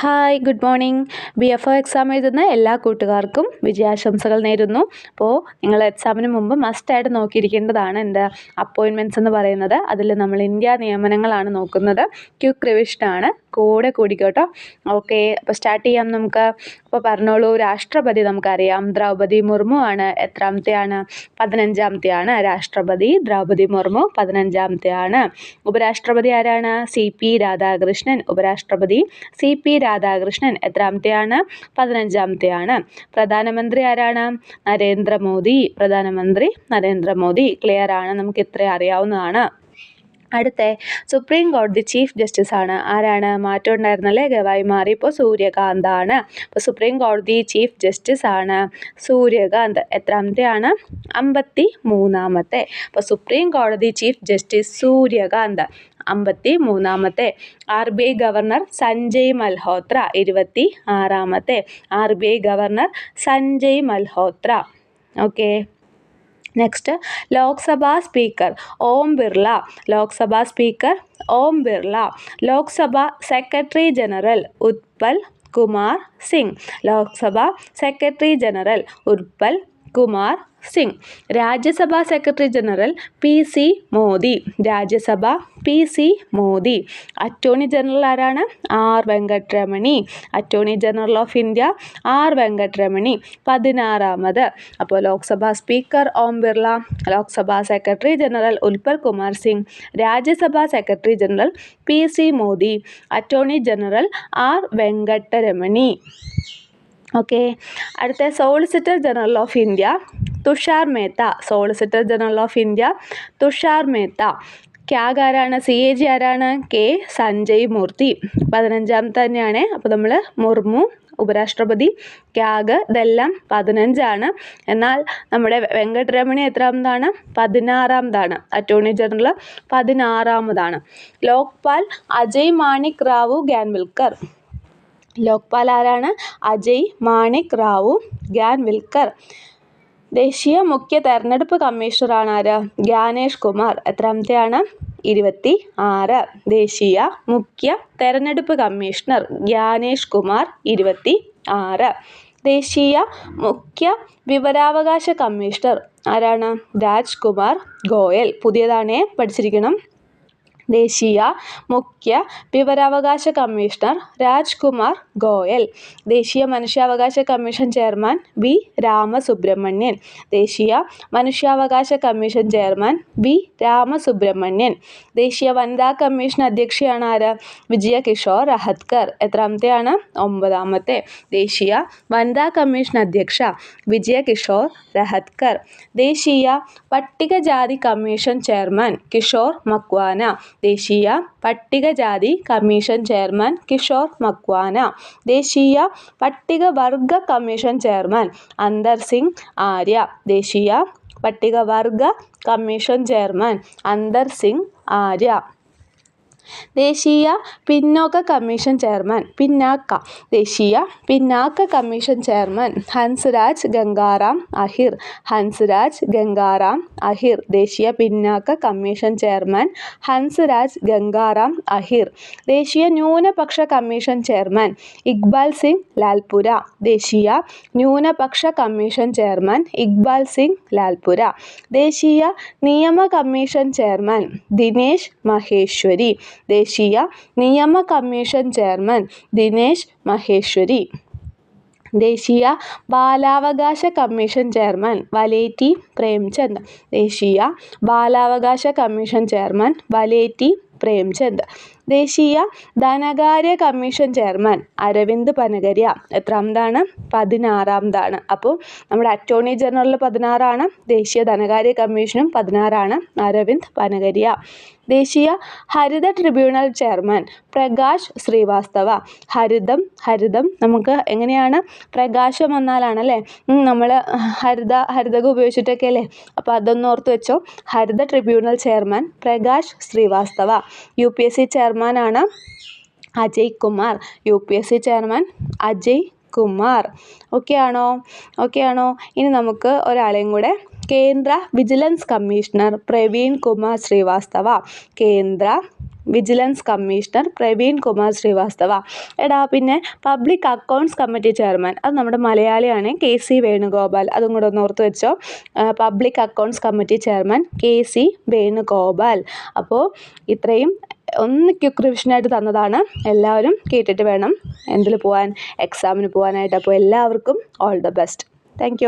Hi good morning. B F O exam എഴുതുന്ന എല്ലാ കൂട്ടുകാർക്കും വിജയാശംസകൾ നേരുന്നു. അപ്പോൾ നിങ്ങൾ എക്സാമിന് മുമ്പ് മസ്റ്റായിട്ട് നോക്കിയിരിക്കേണ്ടതാണ് എന്റെ അപ്പോയിൻമെന്റ്സ് എന്ന് പറയുന്നത്. അതിൽ നമ്മൾ ഇന്ത്യ നിയമനങ്ങളാണ് നോക്കുന്നത്. ക്യുക്ക് റിവിഷനാണ് കൂടെ കൂടിക്കോട്ടോ. ഓക്കെ അപ്പോൾ സ്റ്റാർട്ട് ചെയ്യാം നമുക്ക്. അപ്പോൾ പറഞ്ഞോളൂ രാഷ്ട്രപതി നമുക്കറിയാം. ദ്രൗപദി മുർമു ആണ് എത്രാമത്തെയാണ്? പതിനഞ്ചാമത്തെയാണ്. രാഷ്ട്രപതി ദ്രൗപദി മുർമു പതിനഞ്ചാമത്തെയാണ്. ഉപരാഷ്ട്രപതി ആരാണ്? C P Radhakrishnan. ഉപരാഷ്ട്രപതി സി പി രാധാകൃഷ്ണൻ എത്രാമത്തെയാണ്? പതിനഞ്ചാമത്തെയാണ്. പ്രധാനമന്ത്രി ആരാണ്? നരേന്ദ്രമോദി. പ്രധാനമന്ത്രി നരേന്ദ്രമോദി. ക്ലിയർ ആണ്. നമുക്ക് ഇത്രയും അറിയാവുന്നതാണ്. അടുത്ത സുപ്രീം കോടതി ചീഫ് ജസ്റ്റിസ് ആണ്. ആരാണ്? മാറ്റം ഉണ്ടായിരുന്നല്ലേ ഗവായി മാറി. ഇപ്പോൾ സൂര്യകാന്താണ് അപ്പോൾ സുപ്രീം കോടതി ചീഫ് ജസ്റ്റിസ് ആണ് സൂര്യകാന്ത്. എത്രാമത്തെയാണ്? അമ്പത്തി മൂന്നാമത്തെ അപ്പോൾ സുപ്രീം കോടതി ചീഫ് ജസ്റ്റിസ് സൂര്യകാന്ത്. അമ്പത്തി മൂന്നാമത്തെ R B I governor Sanjay Malhotra ഇരുപത്തി ആറാമത്തെ R B I governor Sanjay Malhotra okay next Lok Sabha speaker Om Birla Lok Sabha speaker Om Birla Lok Sabha secretary general Utpal Kumar Singh Lok Sabha secretary general Utpal Kumar Singh. Rajya Sabha secretary general P C Modi. Rajya Sabha P C Modi. Attorney general ആരാണ്? R Venkataramani. Attorney general of India R Venkataramani. പതിനാറാമത്. അപ്പോൾ Lok Sabha speaker Om Birla Lok Sabha secretary general Utpal Kumar Singh Rajya Sabha secretary general P C Modi attorney general R Venkataramani. Okay അടുത്ത solicitor general of India Tushar Mehta. Solicitor general of India Tushar Mehta. CAG ആരാണ്? C A G ആരാണ്? K Sanjay Murthy. പതിനഞ്ചാമത്തെ തന്നെയാണ്. അപ്പോൾ നമ്മൾ മുർമു ഉപരാഷ്ട്രപതി. ക്യാഗ് ഇതെല്ലാം പതിനഞ്ചാണ്. എന്നാൽ നമ്മുടെ വെങ്കട്ടരമണി എത്രാമതാണ്? പതിനാറാമതാണ്. അറ്റോർണി ജനറൽ പതിനാറാമതാണ്. ലോക്പാൽ അജയ് മാണിക് റാവു ഗ്യാൻവിൽക്കർ ലോക്പാൽ ആരാണ്? അജയ് മാണിക് റാവു ഗ്യാൻവിൽക്കർ ദേശീയ മുഖ്യ തെരഞ്ഞെടുപ്പ് കമ്മീഷണറാണ് ആര്? ജ്ഞാനേഷ് കുമാർ. എത്രാമത്തെയാണ്? ഇരുപത്തി ആറ് ദേശീയ മുഖ്യ തെരഞ്ഞെടുപ്പ് കമ്മീഷണർ ജ്ഞാനേഷ് കുമാർ ഇരുപത്തി ആറ് ദേശീയ മുഖ്യ വിവരാവകാശ കമ്മീഷണർ ആരാണ്? രാജ്കുമാർ ഗോയൽ. പുതിയതാണേ പഠിച്ചിരിക്കണം. ദേശീയ മുഖ്യ വിവരാവകാശ കമ്മീഷണർ രാജ്കുമാർ ഗോയൽ ദേശീയ മനുഷ്യാവകാശ കമ്മീഷൻ ചെയർമാൻ വി രാമസുബ്രഹ്മണ്യൻ ദേശീയ മനുഷ്യാവകാശ കമ്മീഷൻ ചെയർമാൻ വി രാമസുബ്രഹ്മണ്യൻ ദേശീയ വനിതാ കമ്മീഷൻ അധ്യക്ഷയാണ് ആര്? വിജയ കിഷോർ റഹത്കർ എത്രാമത്തെയാണ്? ഒമ്പതാമത്തെ. ദേശീയ വനിതാ കമ്മീഷൻ അധ്യക്ഷ വിജയ കിഷോർ റഹത്കർ ദേശീയ പട്ടികജാതി കമ്മീഷൻ ചെയർമാൻ കിഷോർ മക്വാന. ദേശീയ പട്ടികജാതി കമ്മീഷൻ ചെയർമാൻ കിഷോർ മക്വാന ദേശീയ പട്ടികവർഗ കമ്മീഷൻ ചെയർമാൻ അന്തർ സിംഗ് ആര്യ ദേശീയ പട്ടികവർഗ കമ്മീഷൻ ചെയർമാൻ അന്തർ സിംഗ് ആര്യ. ദേശീയ പിന്നോക്ക കമ്മീഷൻ ചെയർമാൻ പിന്നാക്ക. ദേശീയ പിന്നാക്ക കമ്മീഷൻ ചെയർമാൻ ഹൻസ്രാജ് ഗംഗാറാം അഹിർ. ഹൻസ്രാജ് ഗംഗാറാം അഹിർ. ദേശീയ പിന്നാക്ക കമ്മീഷൻ ചെയർമാൻ ഹൻസ്രാജ് ഗംഗാറാം അഹിർ. ദേശീയ ന്യൂനപക്ഷ കമ്മീഷൻ ചെയർമാൻ ഇക്ബാൽ സിംഗ് ലാൽപുര. ദേശീയ ന്യൂനപക്ഷ കമ്മീഷൻ ചെയർമാൻ ഇക്ബാൽ സിംഗ് ലാൽപുര. ദേശീയ നിയമ കമ്മീഷൻ ചെയർമാൻ ദിനേശ് മഹേശ്വരി. ദേശീയ നിയമ കമ്മീഷൻ ചെയർമാൻ ദിനേശ് മഹേശ്വരി. ദേശീയ ബാലാവകാശ കമ്മീഷൻ ചെയർമാൻ വലേറ്റി പ്രേംചന്ദ്. ദേശീയ ബാലാവകാശ കമ്മീഷൻ ചെയർമാൻ വലേറ്റി പ്രേംചന്ദ്. ദേശീയ ധനകാര്യ കമ്മീഷൻ ചെയർമാൻ അരവിന്ദ് പനഗരിയ. എത്രാമതാണ്? പതിനാറാമതാണ്. അപ്പോൾ നമ്മുടെ അറ്റോർണി ജനറൽ പതിനാറാണ് ദേശീയ ധനകാര്യ കമ്മീഷനും പതിനാറാണ് അരവിന്ദ് പനഗരിയ. ദേശീയ ഹരിത ട്രിബ്യൂണൽ ചെയർമാൻ പ്രകാശ് ശ്രീവാസ്തവ. ഹരിതം ഹരിതം നമുക്ക് എങ്ങനെയാണ്? പ്രകാശം വന്നാലാണ് അല്ലേ നമ്മൾ ഹരിത ഹരിതകം ഉപയോഗിച്ചിട്ടൊക്കെ അല്ലേ അപ്പോൾ അതൊന്ന് ഓർത്ത് വെച്ചോ. ഹരിത tribunal chairman Prakash Srivastava. U P S C ചെയർമാനാണ് Ajay Kumar U P S C chairman Ajay Kumar. Okay ആണോ ഓക്കെ ആണോ ഇനി നമുക്ക് ഒരാളെയും കൂടെ കേന്ദ്ര വിജിലൻസ് കമ്മീഷണർ പ്രവീൺ കുമാർ ശ്രീവാസ്തവ. കേന്ദ്ര വിജിലൻസ് കമ്മീഷണർ പ്രവീൺ കുമാർ ശ്രീവാസ്തവ. എടാ പിന്നെ പബ്ലിക് അക്കൗണ്ട്സ് കമ്മിറ്റി ചെയർമാൻ അത് നമ്മുടെ മലയാളിയാണ് കെ സി വേണുഗോപാൽ. അതും കൂടെ ഒന്ന് ഓർത്ത് വെച്ചോ. Public accounts committee chairman K C Venugopal. അപ്പോൾ ഇത്രയും ഒന്ന് ക്യുക്ക് റിവിഷനായിട്ട് തന്നതാണ്. എല്ലാവരും കേട്ടിട്ട് വേണം എന്തിൽ പോകാൻ എക്സാമിന് പോകാനായിട്ട് അപ്പോൾ എല്ലാവർക്കും ഓൾ ദ ബെസ്റ്റ് താങ്ക്